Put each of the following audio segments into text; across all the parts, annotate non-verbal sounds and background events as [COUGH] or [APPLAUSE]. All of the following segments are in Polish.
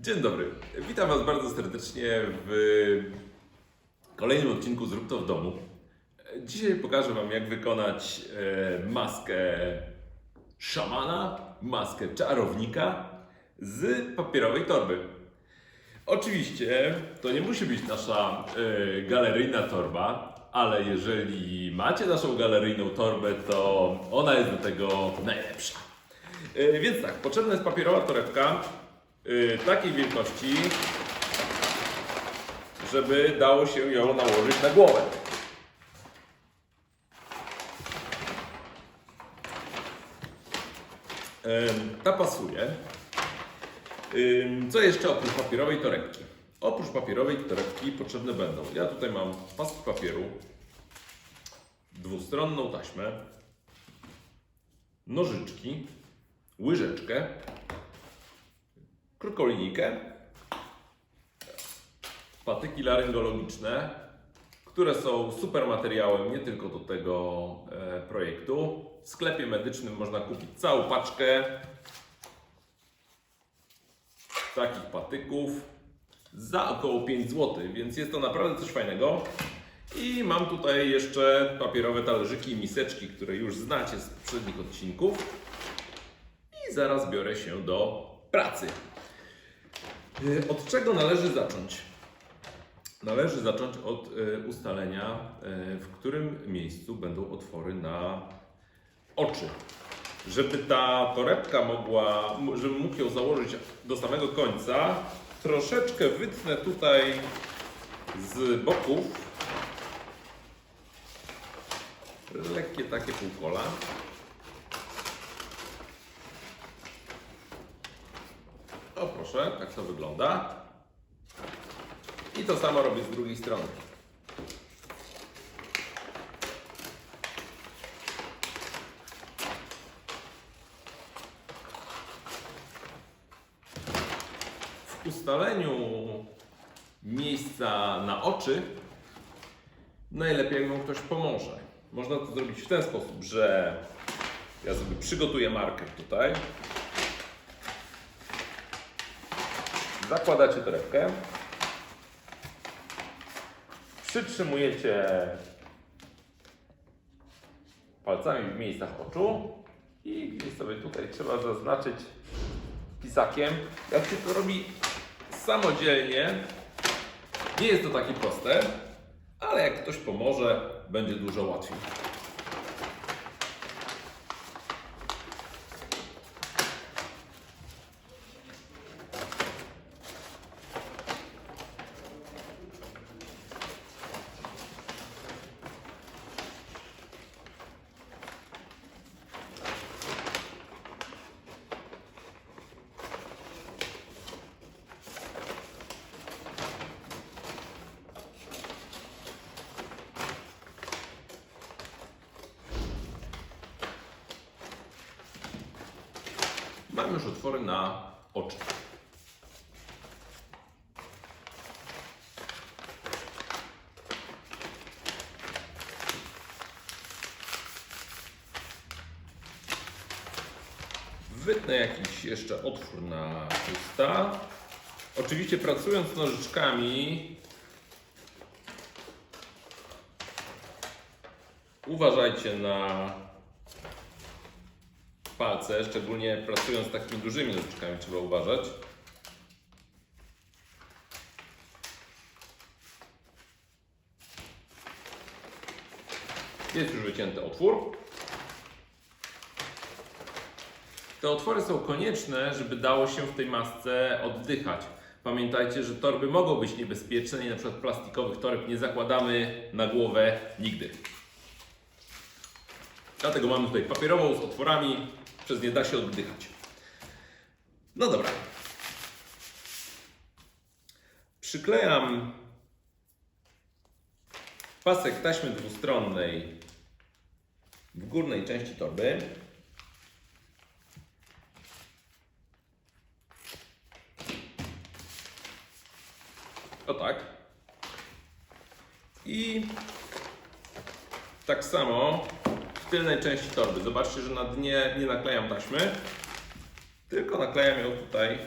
Dzień dobry. Witam Was bardzo serdecznie w kolejnym odcinku Zrób to w domu. Dzisiaj pokażę Wam, jak wykonać e, maskę szamana, maskę czarownika z papierowej torby. Oczywiście to nie musi być nasza e, galeryjna torba, ale jeżeli macie naszą galeryjną torbę, to ona jest do tego najlepsza. E, Więc tak, potrzebna jest papierowa torebka y, takiej wielkości, żeby dało się ją nałożyć na głowę. Ta pasuje. Co jeszcze oprócz papierowej torebki? Oprócz papierowej torebki potrzebne będą. Ja tutaj mam paski papieru, dwustronną taśmę, nożyczki, łyżeczkę, krótką linijkę, patyki laryngologiczne, które są super materiałem nie tylko do tego e, projektu. W sklepie medycznym można kupić całą paczkę takich patyków za około 5 zł, więc jest to naprawdę coś fajnego. I mam tutaj jeszcze papierowe talerzyki i miseczki, które już znacie z poprzednich odcinków. I zaraz biorę się do pracy. Y, Od czego należy zacząć? Należy zacząć od y, ustalenia, y, w którym miejscu będą otwory na oczy. Żeby ta torebka mogła, żebym mógł ją założyć do samego końca, troszeczkę wytnę tutaj z boków lekkie takie półkola. O proszę, tak to wygląda. I to samo robię z drugiej strony. W ustaleniu miejsca na oczy najlepiej jak wam ktoś pomoże. Można to zrobić w ten sposób, że ja sobie przygotuję markę tutaj. Zakładacie torebkę. Przytrzymujecie palcami w miejscach oczu i gdzieś sobie tutaj trzeba zaznaczyć pisakiem. Jak się to robi samodzielnie, nie jest to takie proste, ale jak ktoś pomoże, będzie dużo łatwiej. Mam już otwory na oczy. Wytnę jakiś jeszcze otwór na usta. Oczywiście pracując nożyczkami uważajcie na palce, szczególnie pracując z takimi dużymi nożyczkami trzeba uważać. Jest już wycięty otwór. Te otwory są konieczne, żeby dało się w tej masce oddychać. Pamiętajcie, że torby mogą być niebezpieczne i na przykład plastikowych toreb nie zakładamy na głowę nigdy. Dlatego mamy tutaj papierową z otworami, przez nie da się oddychać. No dobra. Przyklejam pasek taśmy dwustronnej w górnej części torby. O tak. I tak samo tylnej części torby. Zobaczcie, że na dnie nie naklejam taśmy, tylko naklejam ją tutaj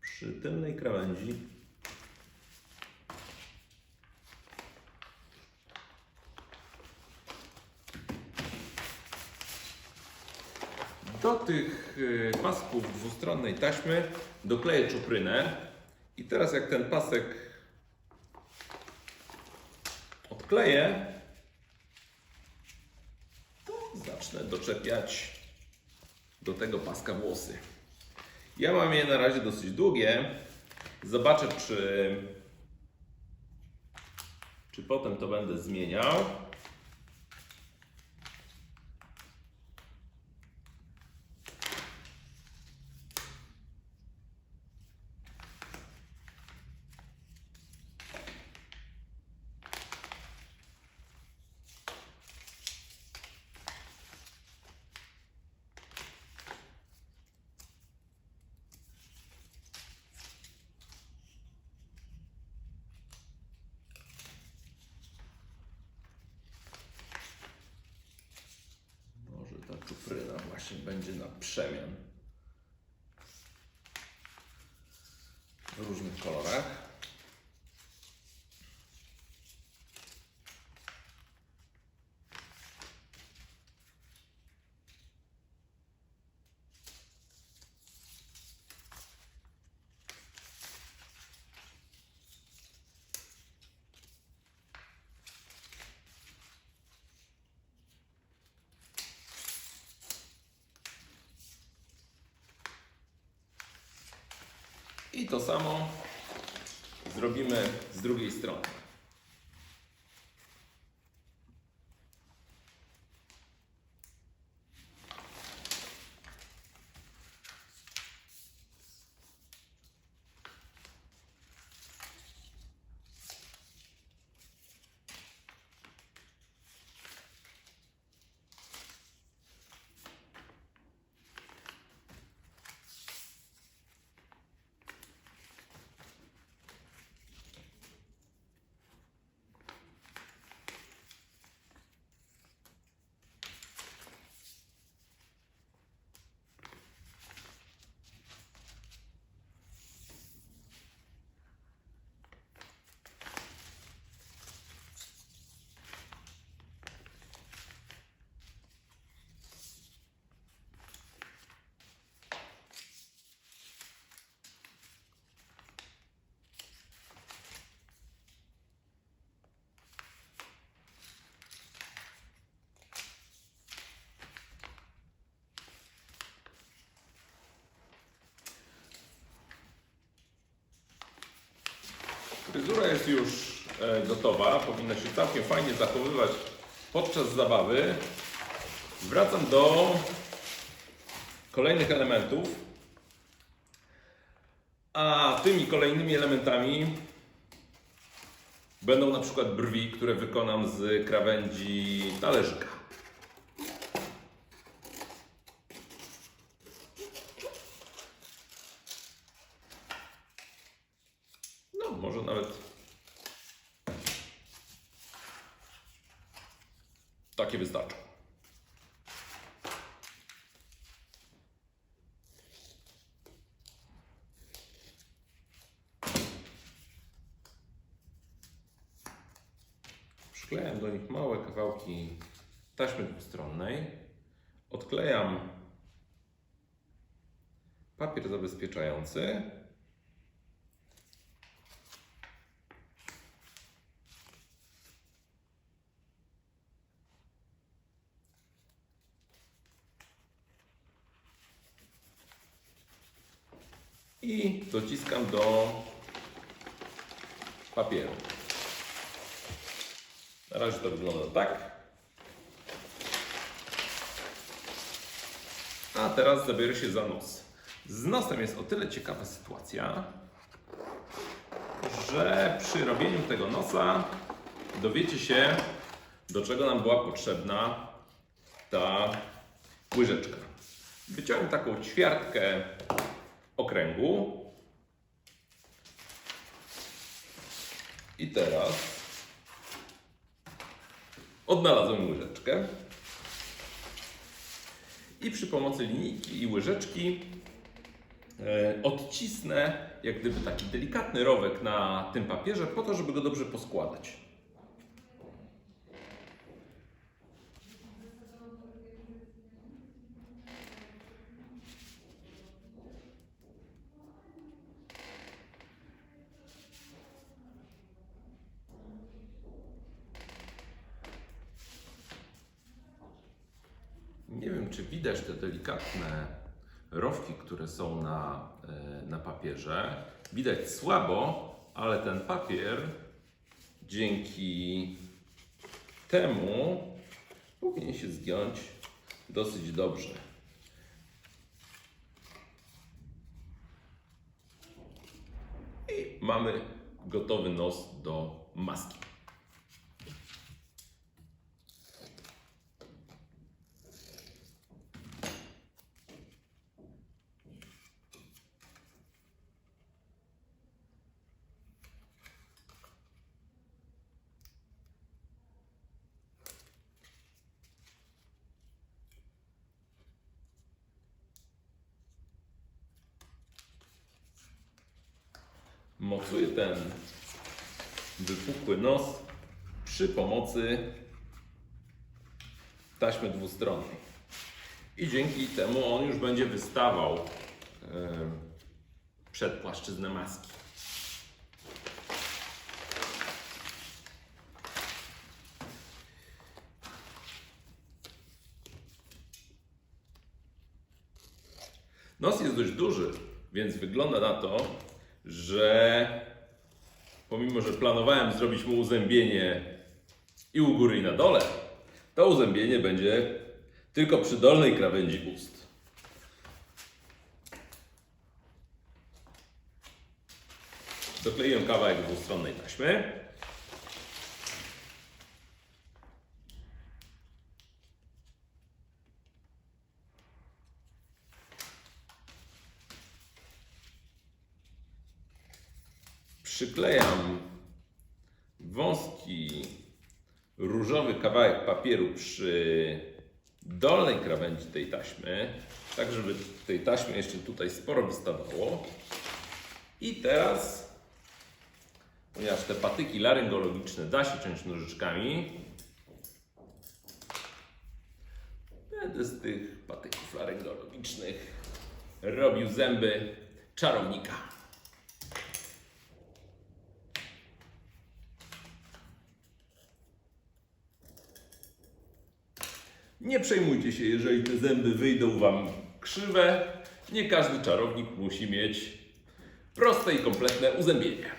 przy tylnej krawędzi. Do tych y, pasków dwustronnej taśmy dokleję czuprynę i teraz jak ten pasek odkleję, to zacznę doczepiać do tego paska włosy. Ja mam je na razie dosyć długie. Zobaczę, czy, czy potem to będę zmieniał. Może ta czupryna właśnie będzie na przemian. W różnych kolorach. I to samo zrobimy z drugiej strony. Fryzura jest już e, gotowa, powinna się całkiem fajnie zachowywać podczas zabawy. Wracam do kolejnych elementów. A tymi kolejnymi elementami będą na przykład brwi, które wykonam z krawędzi talerzyka. No, może nawet takie wystarczą. Przyklejam do nich małe kawałki taśmy dwustronnej. Odklejam papier zabezpieczający. I dociskam do papieru. Na razie to wygląda tak. A teraz zabiorę się za nos. Z nosem jest o tyle ciekawa sytuacja, że przy robieniu tego nosa dowiecie się, do czego nam była potrzebna ta łyżeczka. Wyciągnę taką ćwiartkę okręgu. I teraz odnalazłem łyżeczkę. I przy pomocy linijki i łyżeczki e, odcisnę jak gdyby taki delikatny rowek na tym papierze po to, żeby go dobrze poskładać. Nie wiem, czy widać te delikatne rowki, które są na, e, na papierze. Widać słabo, ale ten papier dzięki temu powinien się zgiąć dosyć dobrze. I mamy gotowy nos do maski. Mocuję ten wypukły nos przy pomocy taśmy dwustronnej. I dzięki temu on już będzie wystawał em, przed płaszczyznę maski. Nos jest dość duży, więc wygląda na to, że pomimo, że planowałem zrobić mu uzębienie i u góry i na dole, to uzębienie będzie tylko przy dolnej krawędzi ust. Dokleiłem kawałek dwustronnej taśmy. Przyklejam wąski różowy kawałek papieru przy dolnej krawędzi tej taśmy, tak żeby tej taśmy jeszcze tutaj sporo wystawało. I teraz, ponieważ te patyki laryngologiczne da się ciąć nożyczkami, będę z tych patyków laryngologicznych robił zęby czarownika. Nie przejmujcie się, jeżeli te zęby wyjdą Wam krzywe. Nie każdy czarownik musi mieć proste i kompletne uzębienie.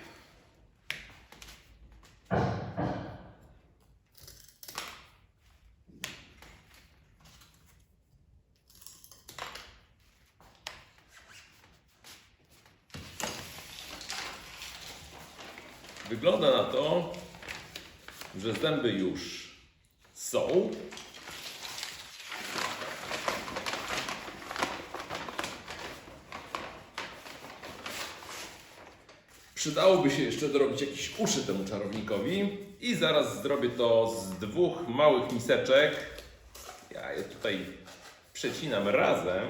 Wygląda na to, że zęby już są. Przydałoby się jeszcze dorobić jakieś uszy temu czarownikowi i zaraz zrobię to z dwóch małych miseczek. Ja je tutaj przecinam razem.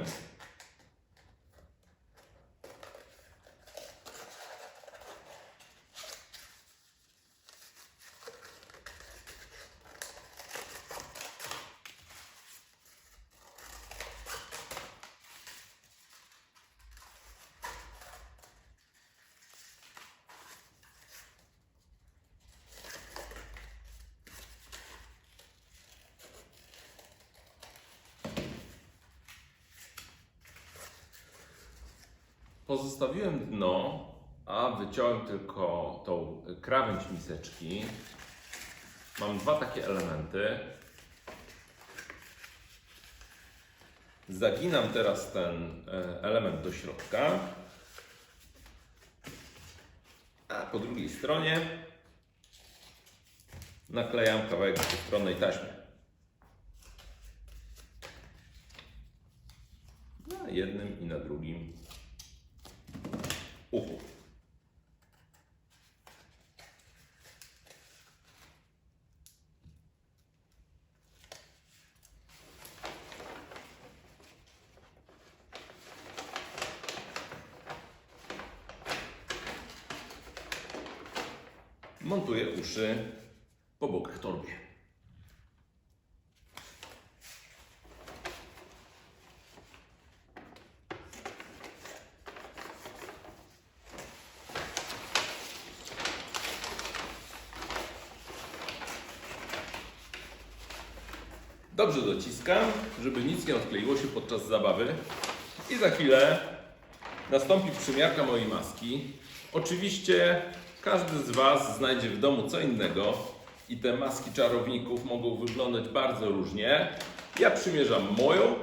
Pozostawiłem dno, a wyciąłem tylko tą krawędź miseczki. Mam dwa takie elementy. Zaginam teraz ten e, element do środka. A po drugiej stronie naklejam kawałek dwustronnej taśmy. Na jednym i na drugim uszy po bokach torby. Dobrze dociskam, żeby nic nie odkleiło się podczas zabawy. I za chwilę nastąpi przymiarka mojej maski. Oczywiście każdy z Was znajdzie w domu co innego i te maski czarowników mogą wyglądać bardzo różnie. Ja przymierzam moją.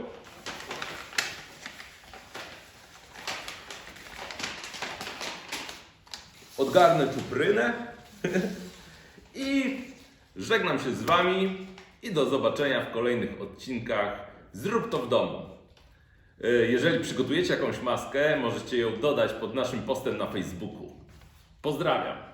Odgarnę czuprynę [LAUGHS] i żegnam się z Wami i do zobaczenia w kolejnych odcinkach Zrób to w domu. E, Jeżeli przygotujecie jakąś maskę, możecie ją dodać pod naszym postem na Facebooku. Pozdrawiam.